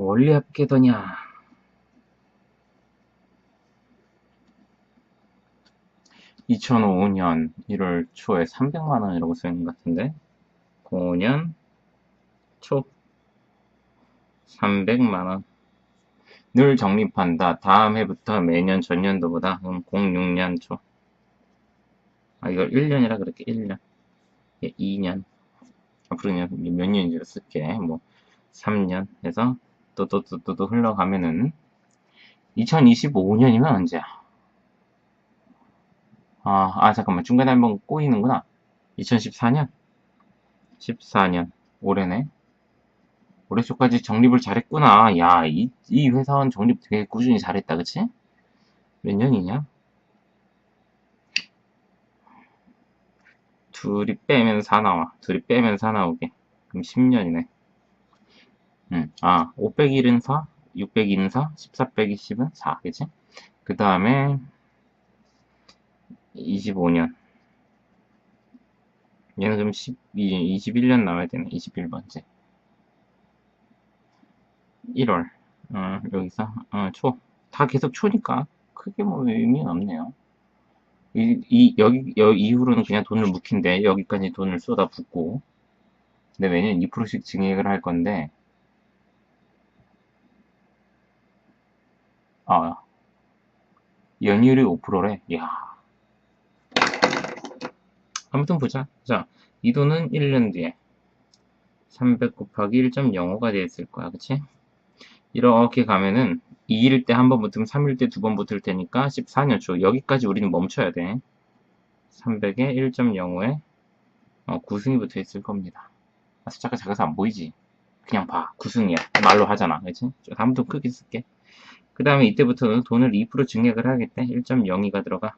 원리 합계더냐? 2005년 1월 초에 300만 원이라고 써있는 것 같은데 05년 초 300만 원. 늘 적립한다. 다음 해부터 매년 전년도보다 그럼 06년 초. 아 이걸 1년이라 그렇게 1년. 예, 2년. 앞으로 몇 년인지 쓸게. 뭐 3년 해서 또또또또또 흘러가면은 2025년이면 언제야? 아, 아 잠깐만 중간에 한번 꼬이는구나. 2014년? 14년 올해네. 올해 초까지 적립을 잘했구나. 야, 이, 이 회사원 적립 되게 꾸준히 잘했다, 그치? 몇 년이냐? 둘이 빼면 4 나와. 둘이 빼면 4 나오게. 그럼 10년이네. 음, 아, 501은 4, 601은 4, 14 빼기 10은 4, 그치? 그 다음에 25년. 얘는 그럼 12, 21년 나와야 되네. 21번째. 1월. 어, 여기서, 어, 초. 다 계속 초니까 크게 뭐 의미는 없네요. 이, 이, 여기, 여기 이후로는 그냥 돈을 묵힌데, 여기까지 돈을 쏟아 붓고, 근데 매년 2%씩 증액을 할 건데, 아, 연율이 5%래. 이야. 아무튼 보자. 자, 이 돈은 1년 뒤에 300 곱하기 1.05가 되었을 거야. 그치? 이렇게 가면은 2일 때 한 번 붙으면 3일 때 두 번 붙을 테니까 14년 초. 여기까지 우리는 멈춰야 돼. 300에 1.05에 어, 구승이 붙어 있을 겁니다. 아, 숫자가 작아서 안 보이지? 그냥 봐. 구승이야. 말로 하잖아. 그치? 다음부터 크게 쓸게. 그 다음에 이때부터는 돈을 2% 증액을 하겠대. 1.02가 들어가.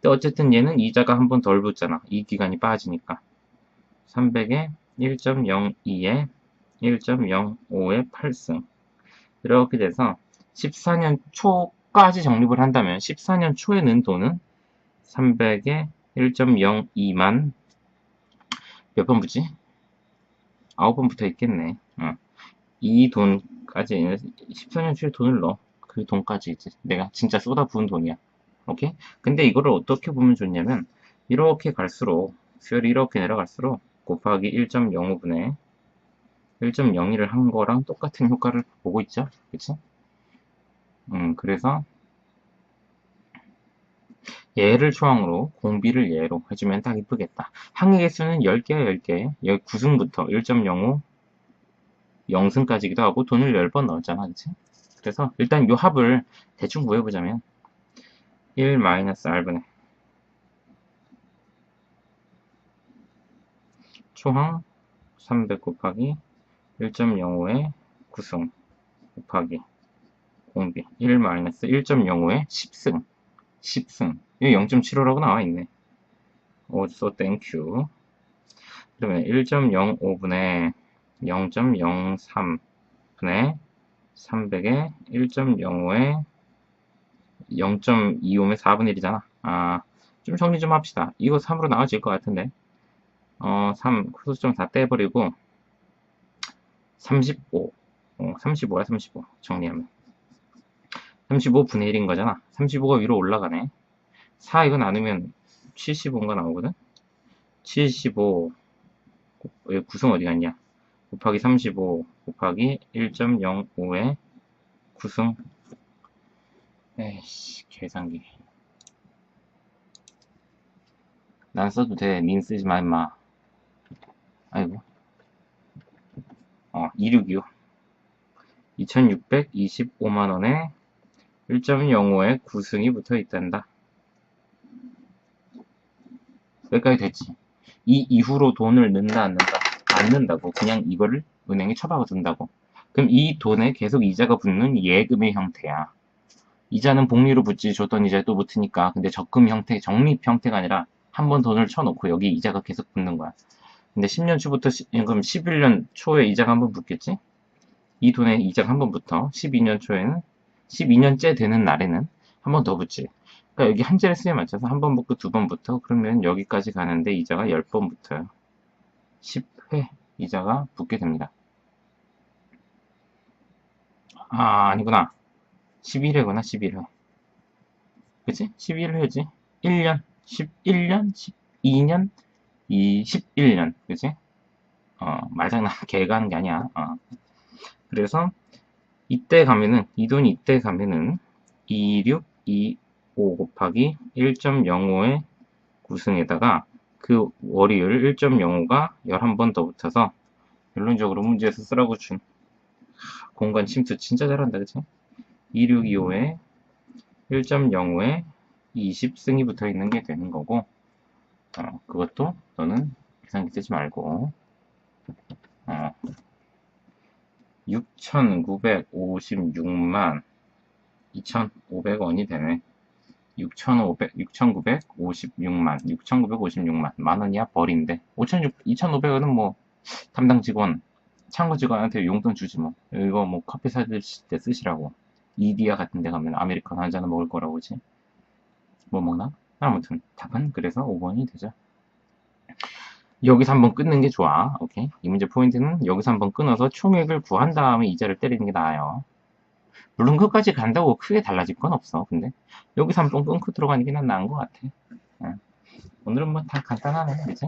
근데 어쨌든 얘는 이자가 한 번 덜 붙잖아. 이 기간이 빠지니까. 300에 1.02에 1.05에 8승. 이렇게 돼서 14년 초까지 적립을 한다면 14년 초에 는 돈은 300에 1.02만 몇 번 붙지? 9번 붙어 있겠네. 어. 이 돈까지 14년 초에 돈을 넣어. 그 돈까지 이제 내가 진짜 쏟아 부은 돈이야. 오케이? 근데 이거를 어떻게 보면 좋냐면 이렇게 갈수록 수열이 이렇게 내려갈수록 곱하기 1.05분의 1.01을 한 거랑 똑같은 효과를 보고 있죠. 그치? 음, 그래서 얘를 초항으로 공비를 얘로 해주면 딱 이쁘겠다. 항의 개수는 10개야 10개. 여기 9승부터 1.05 0승까지기도 하고 돈을 10번 넣었잖아. 그치? 그래서 일단 요 합을 대충 구해보자면 1 마이너스 r분의 초항 300 곱하기 1.05의 9승 곱하기 공비. 1 마이너스 1.05의 10승 10승. 이게 0.75라고 나와 있네. 오소 땡큐 그러면 1.05분의 0.03분의 300에 1.05에 0.25면 4분의 1이잖아. 아, 좀 정리 좀 합시다. 이거 3으로 나와질 것 같은데. 어, 3, 소수점 다 떼버리고, 35. 어, 35야, 35. 정리하면. 35분의 1인 거잖아. 35가 위로 올라가네. 4 이거 나누면 75인가 나오거든? 75, 구성 어디 갔냐? 곱하기 35 곱하기 1.05의 구승 에이씨 계산기 난 써도 돼. 닌 쓰지 마, 임마. 아이고. 어, 2625. 2625만원에 1.05에 구승이 붙어 있단다. 여기까지 됐지. 이 이후로 돈을 넣는다, 안 넣는다? 안 넣는다고. 그냥 이거를 은행에 처박아 둔다고. 그럼 이 돈에 계속 이자가 붙는 예금의 형태야. 이자는 복리로 붙지 줬던 이자에 또 붙으니까 근데 적금 형태, 적립 형태가 아니라 한 번 돈을 쳐놓고 여기 이자가 계속 붙는 거야. 근데 10년 초부터 시, 그럼 11년 초에 이자가 한 번 붙겠지? 이 돈에 이자가 한 번 붙어. 12년 초에는 12년째 되는 날에는 한 번 더 붙지. 그러니까 여기 한 자리 수에 맞춰서 한 번 붙고 두 번 붙어. 그러면 여기까지 가는데 이자가 10번 붙어요. 10 회 이자가 붙게 됩니다. 아, 아니구나. 11회구나, 11회. 그치? 11회지? 1년, 11년, 12년, 21년. 그치? 어, 말장난, 개가 하는 게 아니야. 어. 그래서, 이때 가면은, 이 돈이 이때 가면은, 2625 곱하기 1.05의 구승에다가 그 월요일 1.05가 11번 더 붙어서 결론적으로 문제에서 쓰라고 준 공간 침투 진짜 잘한다 그치? 2625에 1.05에 20승이 붙어 있는 게 되는 거고 어, 그것도 너는 계산기 쓰지 말고 어, 6,956만 2,500원이 되네 6,500, 6,956만 6,956만. 만원 이야? 벌인데. 2,500원은 뭐 담당 직원 창고 직원한테 용돈 주지 뭐. 이거 뭐 커피 사드실 때 쓰시라고. 이디야 같은 데 가면 아메리카노 한 잔은 먹을 거라고 그지? 뭐 먹나? 아무튼 답은 그래서 5번이 되죠. 여기서 한번 끊는 게 좋아. 오케이. 이 문제 포인트는 여기서 한번 끊어서 총액을 구한 다음에 이자를 때리는 게 나아요 물론 끝까지 간다고 크게 달라질 건 없어. 근데 여기서 한번 끊고 들어가는 게 난 나은 것 같아. 응. 오늘은 뭐 다 간단하네 그지